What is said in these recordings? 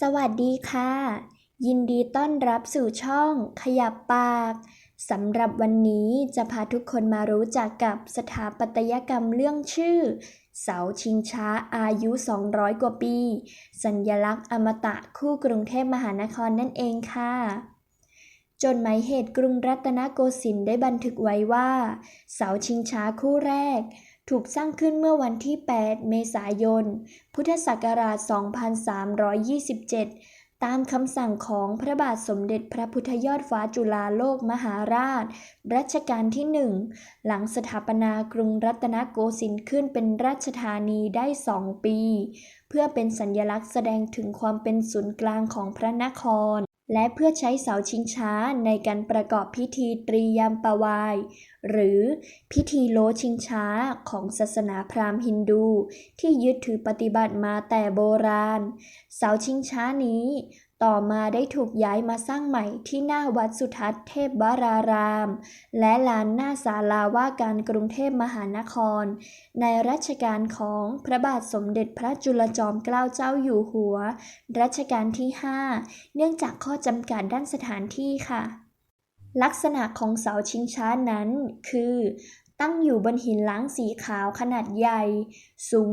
สวัสดีค่ะ ยินดีต้อนรับสู่ช่องขยับปากสำหรับวันนี้จะพาทุกคนมารู้จักกับสถาปัตยกรรมเรื่องชื่อ เสาชิงช้าอายุ 200 กว่าปี สัญลักษณ์อมตะคู่กรุงเทพมหานครนั่นเองค่ะจนหมายเหตุกรุงรัตนโกสินทร์ได้บันทึกไว้ว่า เสาชิงช้าคู่แรก ถูกสร้างขึ้นเมื่อวันที่ 8 เมษายน พุทธศักราช 2327 ตามคำสั่งของพระบาทสมเด็จพระพุทธยอดฟ้าจุฬาโลกมหาราช รัชกาลที่หนึ่ง หลังสถาปนากรุงรัตนโกสินทร์ขึ้นเป็นราชธานีได้สองปี เพื่อเป็นสัญลักษณ์แสดงถึงความเป็นศูนย์กลางของพระนคร และเพื่อใช้เสาชิงช้าในการประกอบพิธีตรียามปวาย หรือพิธีโลชิงช้าของศาสนาพราหมณ์ฮินดู ที่ยึดถือปฏิบัติมาแต่โบราณ เสาชิงช้านี้ ต่อมาได้ถูกย้ายมาสร้างใหม่ที่หน้าวัดสุทัศน์เทพวราราม และลานหน้าศาลาว่าการกรุงเทพมหานคร ในรัชกาลของพระบาทสมเด็จพระจุลจอมเกล้าเจ้าอยู่หัว รัชกาลที่ 5 เนื่องจากข้อจำกัดด้านสถานที่ค่ะลักษณะของเสาชิงช้านั้นคือ ตั้งอยู่บนหินล้างสีขาวขนาดใหญ่ สูง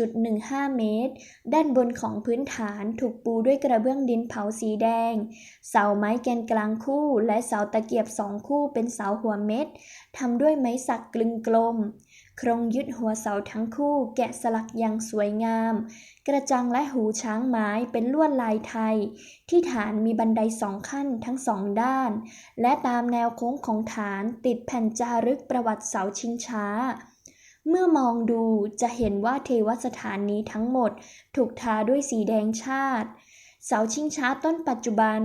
21.15 เมตร ด้านบนของพื้นฐานถูกปูด้วยกระเบื้องดินเผาสีแดง เสาไม้แกนกลางคู่และเสาตะเกียบสองคู่เป็นเสาหัวเม็ดทำด้วยไม้สักกลึงกลม โครงยึดหัวเสาทั้งคู่แกะสลักอย่างสวยงาม กระจังและหูช้างไม้เป็นลวดลายไทย ที่ฐานมีบันไดสองขั้นทั้งสองด้าน และตามแนวโค้งของฐานติดแผ่นจารึกประวัติเสาชิงช้า เมื่อมองดูจะเห็นว่าเทวสถานนี้ทั้งหมด ถูกทาด้วยสีแดงชาติ เสาชิงช้าต้นปัจจุบัน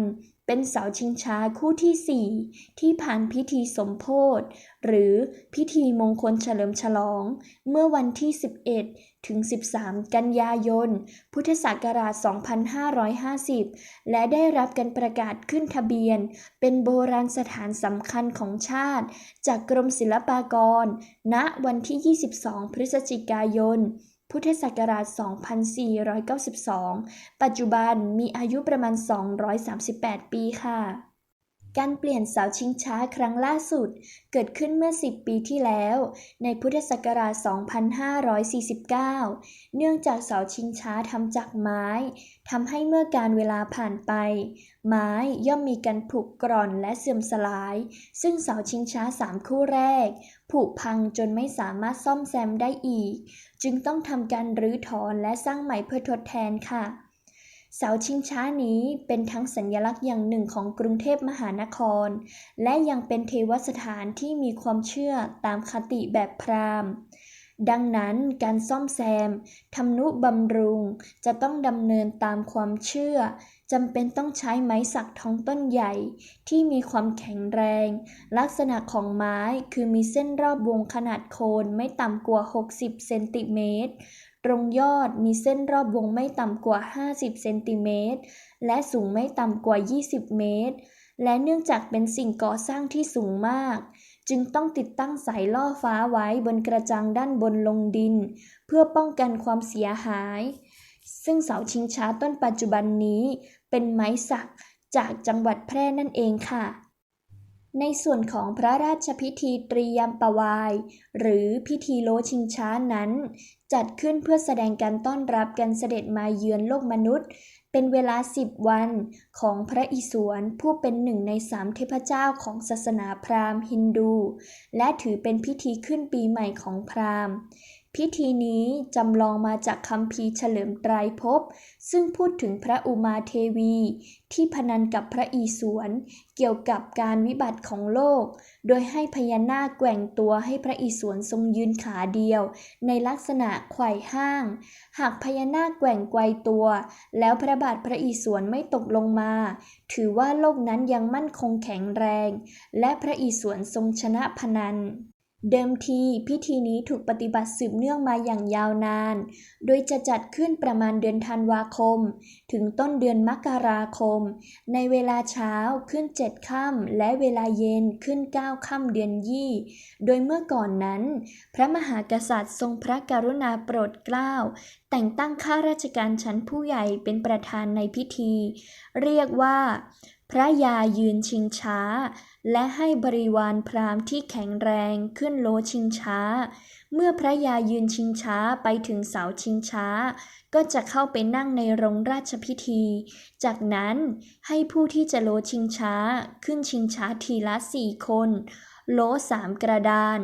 เป็นเสาชิงช้าคู่ที่ 4 ที่ผ่านพิธีสมโพธิหรือพิธีมงคลเฉลิมฉลอง เมื่อวันที่ 11 ถึง 13 กันยายน พุทธศักราช 2550 และได้รับการประกาศขึ้นทะเบียน เป็นโบราณสถานสำคัญของชาติ จากกรมศิลปากร ณ วันที่ 22 พฤศจิกายน พุทธศักราช 2492 ปัจจุบันมีอายุประมาณ 238 ปีค่ะ การเปลี่ยนเสาชิงช้าครั้งล่าสุด เกิดขึ้นเมื่อ 10 ปีที่แล้ว ในพุทธศักราช 2549 เนื่องจากเสาชิงช้าทำจากไม้ ทำให้เมื่อการเวลาผ่านไป ไม้ย่อมมีการผุกร่อนและเสื่อมสลาย ซึ่งเสาชิงช้าสามคู่แรก ผุพังจนไม่สามารถซ่อมแซมได้อีก จึงต้องทำการรื้อถอนและสร้างใหม่เพื่อทดแทนค่ะ เสาชิงช้านี้เป็นทั้งสัญลักษณ์อย่างหนึ่งของกรุงเทพมหานคร และยังเป็นเทวสถานที่มีความเชื่อตามคติแบบพราหมณ์ ดังนั้นการซ่อมแซมทำนุบำรุงจะต้องดำเนินตามความเชื่อจำเป็นต้องใช้ไม้สักท้องต้นใหญ่ ที่มีความแข็งแรง ลักษณะของไม้คือมีเส้นรอบวงขนาดโคนไม่ต่ำกว่า 60 เซนติเมตร ตรงยอดมีเส้นรอบวงไม่ต่ำกว่า 50 เซนติเมตร และสูงไม่ต่ำกว่า 20 เมตร และเนื่องจากเป็นสิ่งก่อสร้างที่สูงมาก จึงต้องติดตั้งสายล่อฟ้าไว้บนกระจังด้านบนลงดิน เพื่อป้องกันความเสียหาย ซึ่งเสาชิงช้าต้นปัจจุบันนี้ เป็นไม้สักจากจังหวัดแพร่นั่นเองค่ะ ในส่วนของพระราชพิธีตรียมปวาย หรือพิธีโลชิงช้านั้น จัดขึ้นเพื่อแสดงการต้อนรับการเสด็จมาเยือนโลกมนุษย์ เป็นเวลาสิบวันของพระอิศวรผู้เป็นหนึ่งในสามเทพเจ้าของศาสนาพราหมณ์ฮินดู และถือเป็นพิธีขึ้นปีใหม่ของพราหมณ์ พิธีนี้จำลองมาจากคัมภีเฉลิมไตรภพซึ่งพูดถึงพระอุมาเทวี ที่พนันกับพระอิศวรเกี่ยวกับการวิบัติของโลก โดยให้พญานาคแกว่งตัวให้พระอิศวรทรงยืนขาเดียว ในลักษณะไขว่ห้าง หากพญานาคแกว่งไกวตัว แล้วพระบาทพระอิศวรไม่ตกลงมา ถือว่าโลกนั้นยังมั่นคงแข็งแรง และพระอิศวรทรงชนะพนัน เดิมทีพิธีนี้ถูกปฏิบัติสืบเนื่องมาอย่างยาวนาน โดยจะจัดขึ้นประมาณเดือนธันวาคม ถึงต้นเดือนมกราคม ในเวลาเช้าขึ้นเจ็ดค่ำและเวลาเย็นขึ้นเก้าค่ำเดือนยี่ โดยเมื่อก่อนนั้น พระมหากษัตริย์ทรงพระกรุณาโปรดเกล้า แต่งตั้งข้าราชการชั้นผู้ใหญ่เป็นประธานในพิธี เรียกว่า พระยายืนชิงช้า และให้บริวารพราหมณ์ที่แข็งแรงขึ้นโลชิงช้า เมื่อพระยายืนชิงช้าไปถึงเสาชิงช้า ก็จะเข้าไปนั่งในโรงราชพิธี จากนั้นให้ผู้ที่จะโลชิงช้าขึ้นชิงช้าทีละสี่คน โลสามกระดาน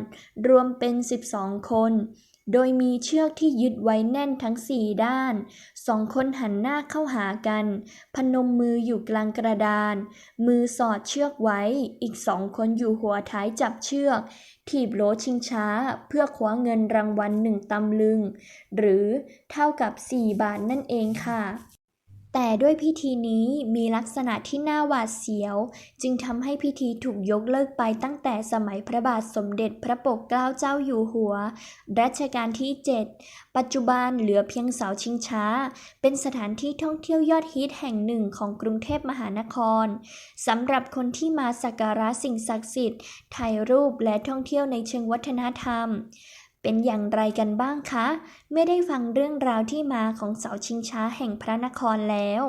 รวมเป็นสิบสองคน โดยมีเชือกที่ยึดไว้แน่นทั้งสี่ด้าน สองคนหันหน้าเข้าหากัน พนมมืออยู่กลางกระดาน มือสอดเชือกไว้ อีกสองคนอยู่หัวท้ายจับเชือก ถีบโลชิงช้า เพื่อคว้าเงินรางวัลหนึ่งตำลึง หรือเท่ากับ 4 บาทนั่นเองค่ะ แต่ด้วยพิธีนี้มีลักษณะที่น่าหวาดเสียว จึงทำให้พิธีถูกยกเลิกไปตั้งแต่สมัยพระบาทสมเด็จพระปกเกล้าเจ้าอยู่หัว รัชกาลที่ 7 ปัจจุบันเหลือเพียงเสาชิงช้า เป็นสถานที่ท่องเที่ยวยอดฮิตแห่งหนึ่งของกรุงเทพมหานครสำหรับคนที่มาสักการะสิ่งศักดิ์สิทธิ์ถ่ายรูปและท่องเที่ยวในเชิงวัฒนธรรม เป็นอย่างไรกันบ้างคะ ไม่ได้ฟังเรื่องราวที่มาของเสาชิงช้าแห่งพระนครแล้ว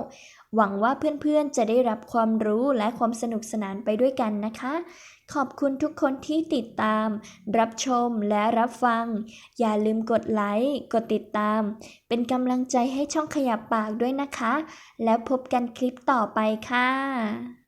หวังว่าเพื่อนๆจะได้รับความรู้และความสนุกสนานไปด้วยกันนะคะ ขอบคุณทุกคนที่ติดตาม รับชมและรับฟัง อย่าลืมกดไลค์กดติดตาม เป็นกำลังใจให้ช่องขยับปากด้วยนะคะ แล้วพบกันคลิปต่อไปค่ะ